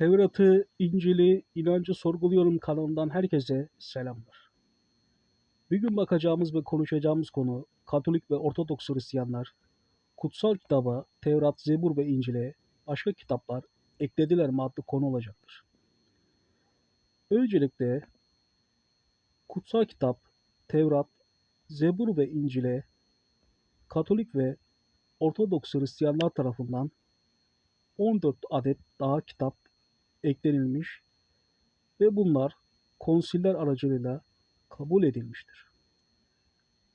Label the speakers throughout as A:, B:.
A: Tevrat'ı, İncil'i, inancı sorguluyorum kanalından herkese selamlar. Bir gün bakacağımız ve konuşacağımız konu Katolik ve Ortodoks Hristiyanlar kutsal kitaba, Tevrat, Zebur ve İncil'e başka kitaplar eklediler mi adlı konu olacaktır. Öncelikle kutsal kitap, Tevrat, Zebur ve İncil'e Katolik ve Ortodoks Hristiyanlar tarafından 14 adet daha kitap eklenilmiş ve bunlar konsiller aracılığıyla kabul edilmiştir.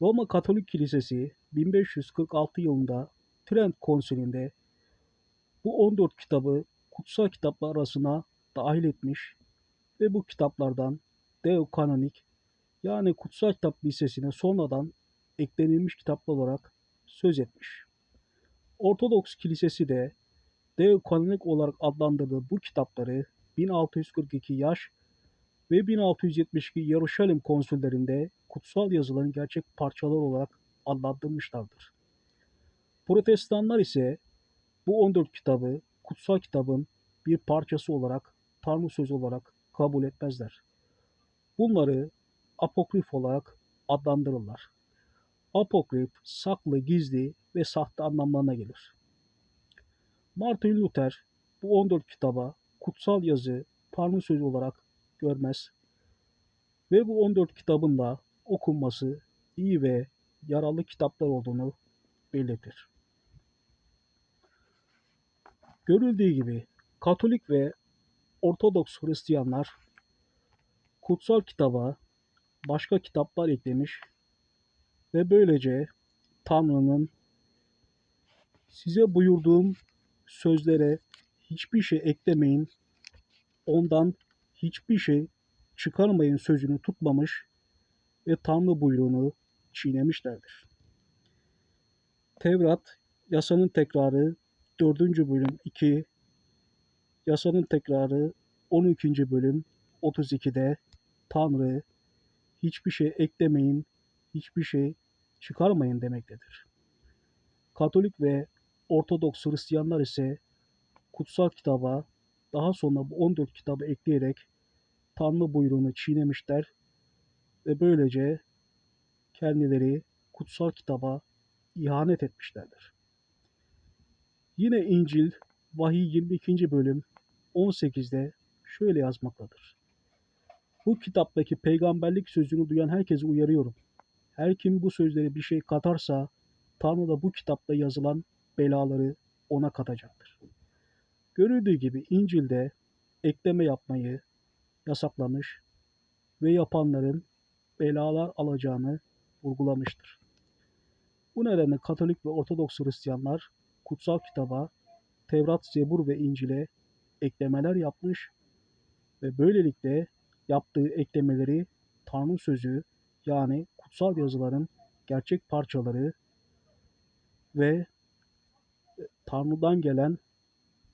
A: Roma Katolik Kilisesi 1546 yılında Trent Konsili'nde bu 14 kitabı kutsal kitaplar arasına dahil etmiş ve bu kitaplardan Deokanonik yani kutsal kitap listesine sonradan eklenilmiş kitaplar olarak söz etmiş. Ortodoks Kilisesi de Deokanonik olarak adlandırdığı bu kitapları 1642 yaş ve 1672 Yaruşalim konsüllerinde kutsal yazıların gerçek parçaları olarak adlandırmışlardır. Protestanlar ise bu 14 kitabı kutsal kitabın bir parçası olarak Tanrı sözü olarak kabul etmezler. Bunları apokrif olarak adlandırırlar. Apokrif, saklı, gizli ve sahte anlamlarına gelir. Martin Luther bu 14 kitaba kutsal yazı, Tanrı sözü olarak görmez ve bu 14 kitabın da okunması iyi ve yararlı kitaplar olduğunu belirtir. Görüldüğü gibi Katolik ve Ortodoks Hristiyanlar kutsal kitaba başka kitaplar eklemiş ve böylece Tanrı'nın size buyurduğum sözlere hiçbir şey eklemeyin, ondan hiçbir şey çıkarmayın sözünü tutmamış ve Tanrı buyruğunu çiğnemişlerdir. Tevrat, yasanın tekrarı 4. bölüm 2, yasanın tekrarı 12. bölüm 32'de Tanrı hiçbir şey eklemeyin, hiçbir şey çıkarmayın demektedir. Katolik ve Ortodoks Hristiyanlar ise kutsal kitaba daha sonra bu 14 kitabı ekleyerek Tanrı buyruğunu çiğnemişler ve böylece kendileri kutsal kitaba ihanet etmişlerdir. Yine İncil Vahiy 22. bölüm 18'de şöyle yazmaktadır. Bu kitaptaki peygamberlik sözünü duyan herkese uyarıyorum. Her kim bu sözleri bir şey katarsa Tanrı da bu kitapta yazılan belaları ona katacaktır. Görüldüğü gibi İncil'de ekleme yapmayı yasaklamış ve yapanların belalar alacağını vurgulamıştır. Bu nedenle Katolik ve Ortodoks Hristiyanlar kutsal kitaba Tevrat, Zebur ve İncil'e eklemeler yapmış ve böylelikle yaptığı eklemeleri Tanrı sözü yani kutsal yazıların gerçek parçaları ve Tanrı'dan gelen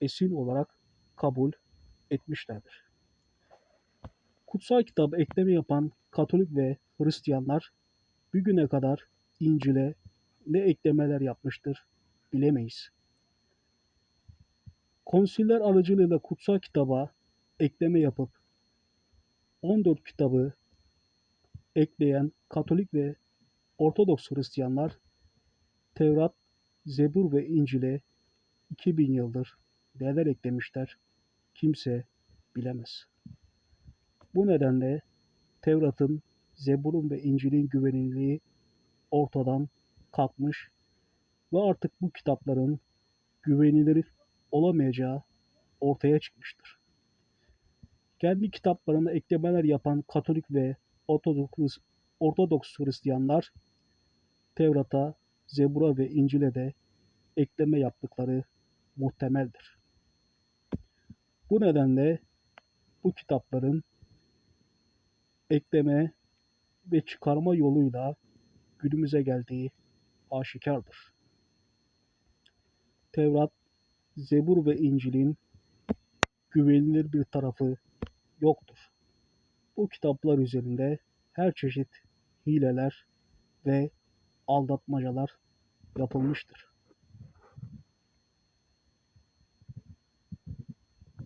A: esin olarak kabul etmişlerdir. Kutsal kitaba ekleme yapan Katolik ve Hristiyanlar bir güne kadar İncil'e ne eklemeler yapmıştır bilemeyiz. Konsiller aracılığıyla kutsal kitaba ekleme yapıp 14 kitabı ekleyen Katolik ve Ortodoks Hristiyanlar Tevrat, Zebur ve İncil'e 2000 yıldır neler eklemişler kimse bilemez. Bu nedenle Tevrat'ın, Zebur'un ve İncil'in güvenilirliği ortadan kalkmış ve artık bu kitapların güvenilir olamayacağı ortaya çıkmıştır. Kendi kitaplarına eklemeler yapan Katolik ve Ortodoks, Ortodoks Hristiyanlar Tevrat'a, Zebur'a ve İncil'e de ekleme yaptıkları muhtemeldir. Bu nedenle bu kitapların ekleme ve çıkarma yoluyla günümüze geldiği aşikardır. Tevrat, Zebur ve İncil'in güvenilir bir tarafı yoktur. Bu kitaplar üzerinde her çeşit hileler ve aldatmacalar yapılmıştır.